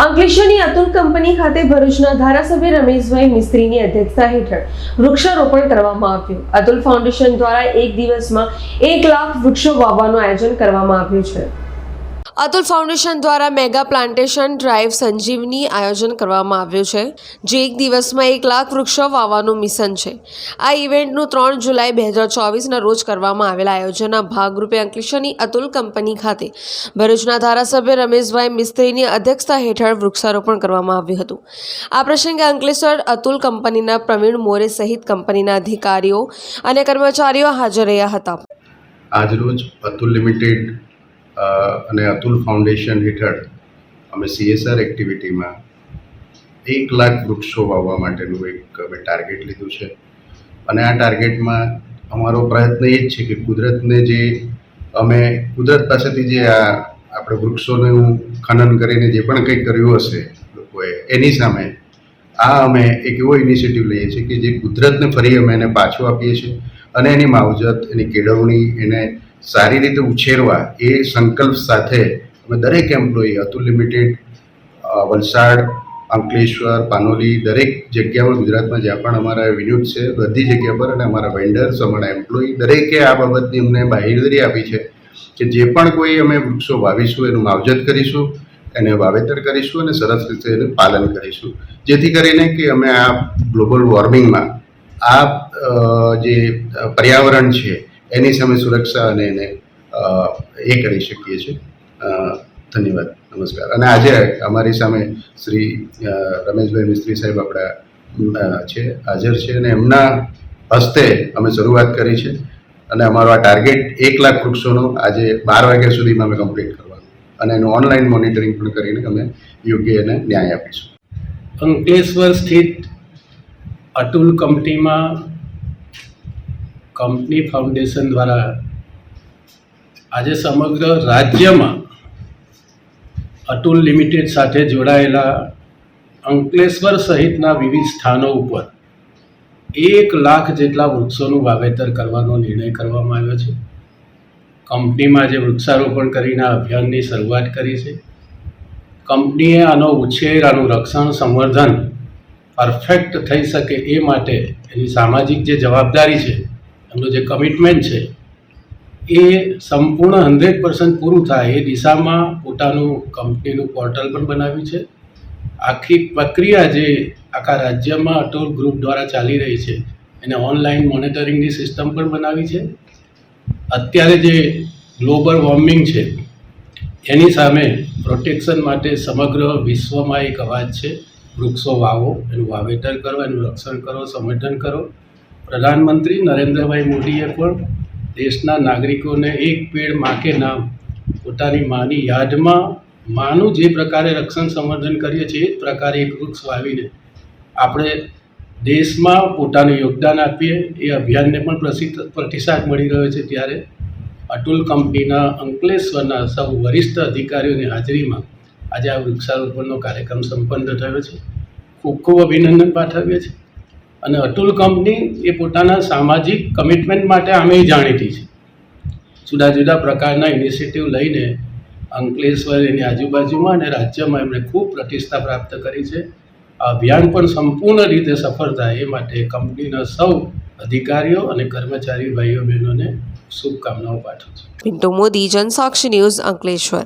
અંકલેશ્વરની Atul company ખાતે ભરૂચના ધારાસભ્ય રમેશભાઈ મિસ્ત્રીની અધ્યક્ષતા હેઠળ વૃક્ષારોપણ કરવામાં આવ્યું. અતુલ ફાઉન્ડેશન દ્વારા એક દિવસમાં એક લાખ વૃક્ષો વાવવાનું આયોજન કરવામાં આવ્યું છે. અતુલ ફાઉન્ડેશન દ્વારા મેગા પ્લાન્ટેશન ડ્રાઈવ સંજીવની આયોજન કરવામાં આવ્યું છે, જે એક દિવસમાં એક લાખ વૃક્ષો વાવવાનું મિશન છે. આ ઇવેન્ટનું ત્રણ જુલાઈ બે હજાર ચોવીસના રોજ કરવામાં આવેલા આયોજનના ભાગરૂપે અંકલેશ્વરની અતુલ કંપની ખાતે ભરૂચના ધારાસભ્ય રમેશભાઈ મિસ્ત્રીની અધ્યક્ષતા હેઠળ વૃક્ષારોપણ કરવામાં આવ્યું હતું. આ પ્રસંગે અંકલેશ્વર અતુલ કંપનીના પ્રવીણ મોરે સહિત કંપનીના અધિકારીઓ અને કર્મચારીઓ હાજર રહ્યા હતા. આજરોજ અતુલ લિમિટેડ અને અતુલ ફાઉન્ડેશન હેઠળ અમે સીએસઆર એક્ટિવિટીમાં એક લાખ વૃક્ષો વાવવા માટેનું એક અમે ટાર્ગેટ લીધું છે. અને આ ટાર્ગેટમાં અમારો પ્રયત્ન એ જ છે કે કુદરતને જે અમે, કુદરત પાસેથી જે આ આપણે વૃક્ષોનું ખનન કરીને જે પણ કંઈક કર્યું હશે લોકોએ, એની સામે આ અમે એક એવો ઇનિશિયેટિવ લઈએ છીએ કે જે કુદરતને ફરી અમે એને પાછું આપીએ છીએ. અને એની માવજત, એની કેળવણી, એને સારી રીતે ઉછેરવા એ સંકલ્પ સાથે અમે દરેક એમ્પ્લોયી અતુલ લિમિટેડ વલસાડ, અંકલેશ્વર, પાનોલી, દરેક જગ્યામાં ગુજરાતમાં જ્યાં પણ અમારા યુનિટ છે, બધી જગ્યા પર અને અમારા વેન્ડર્સ અમારા એમ્પ્લોયી દરેકે આ બાબતની અમને બાહેધરી આપી છે કે જે પણ કોઈ અમે વૃક્ષો વાવીશું, એનું માવજત કરીશું, એને વાવેતર કરીશું અને સરસ રીતે એનું પાલન કરીશું. જેથી કરીને કે અમે આ ગ્લોબલ વોર્મિંગમાં આ જે પર્યાવરણ છે એની સામે સુરક્ષા અને એને એ કરી શકીએ છીએ. ધન્યવાદ. નમસ્કાર. અને આજે અમારી સામે શ્રી રમેશભાઈ મિસ્ત્રી સાહેબ આપણા છે, હાજર છે અને એમના હસ્તે અમે શરૂઆત કરી છે. અને અમારો આ ટાર્ગેટ એક લાખ વૃક્ષોનો આજે બાર વાગ્યા સુધીમાં અમે કમ્પ્લીટ કરવાનું. અને એનું ઓનલાઈન મોનિટરિંગ પણ કરીને અમે યોગ્ય એને ન્યાય આપીશું. અંકલેશ્વર સ્થિત અતુલ કંપનીમાં કંપની ફાઉન્ડેશન દ્વારા આજે સમગ્ર રાજ્યમાં અતુલ લિમિટેડ સાથે જોડાયેલા અંકલેશ્વર સહિતના વિવિધ સ્થાનો ઉપર એક લાખ જેટલા વૃક્ષોનું વાવેતર કરવાનો નિર્ણય કરવામાં આવ્યો છે. કંપનીમાં જે વૃક્ષારોપણ કરીને અભિયાનની શરૂઆત કરી છે. કંપનીએ આનો ઉછેર, આનું રક્ષણ, સંવર્ધન પરફેક્ટ થઈ શકે એ માટે એની સામાજિક જે જવાબદારી છે એમનું જે કમિટમેન્ટ છે, એ સંપૂર્ણ હંડ્રેડ પર્સન્ટ પૂરું થાય એ દિશામાં પોતાનું કંપનીનું પોર્ટલ પણ બનાવ્યું છે. આખી પ્રક્રિયા જે આખા રાજ્યમાં અટોલ ગ્રુપ દ્વારા ચાલી રહી છે, એને ઓનલાઈન મોનિટરિંગની સિસ્ટમ પણ બનાવી છે. અત્યારે જે ગ્લોબલ વોર્મિંગ છે, એની સામે પ્રોટેક્શન માટે સમગ્ર વિશ્વમાં એક અવાજ છે, વૃક્ષો વાવો, એનું વાવેતર કરો, એનું રક્ષણ કરો, સંવર્ધન કરો. પ્રધાનમંત્રી નરેન્દ્રભાઈ મોદીએ પણ દેશના નાગરિકોને એક પેડ માકે નામ પોતાની માની યાદમાં માનું જે પ્રકારે રક્ષણ સંવર્ધન કરીએ છીએ, એ પ્રકારે એક વૃક્ષ વાવીને આપણે દેશમાં પોતાનું યોગદાન આપીએ, એ અભિયાનને પણ પ્રસિદ્ધ પ્રતિસાદ મળી રહ્યો છે ત્યારે અતુલ કંપનીના અંકલેશ્વરના સૌ વરિષ્ઠ અધિકારીઓની હાજરીમાં આજે આ વૃક્ષારોપણનો કાર્યક્રમ સંપન્ન થયો છે. ખૂબ ખૂબ અભિનંદન પાઠવીએ છીએ. અને અતુલ કંપની એ પોતાના સામાજિક કમિટમેન્ટ માટે આમે જાણીતી છે. જુદા જુદા પ્રકારના ઇનિશિયેટિવ લઈને અંકલેશ્વર એની આજુબાજુમાં અને રાજ્યમાં એમણે ખૂબ પ્રતિષ્ઠા પ્રાપ્ત કરી છે. આ અભિયાન પણ સંપૂર્ણ રીતે સફળ થાય એ માટે કંપનીના સૌ અધિકારીઓ અને કર્મચારી ભાઈઓ બહેનોને શુભકામનાઓ પાઠવું છું. મોદી, જનસાક્ષી ન્યૂઝ અંકલેશ્વર.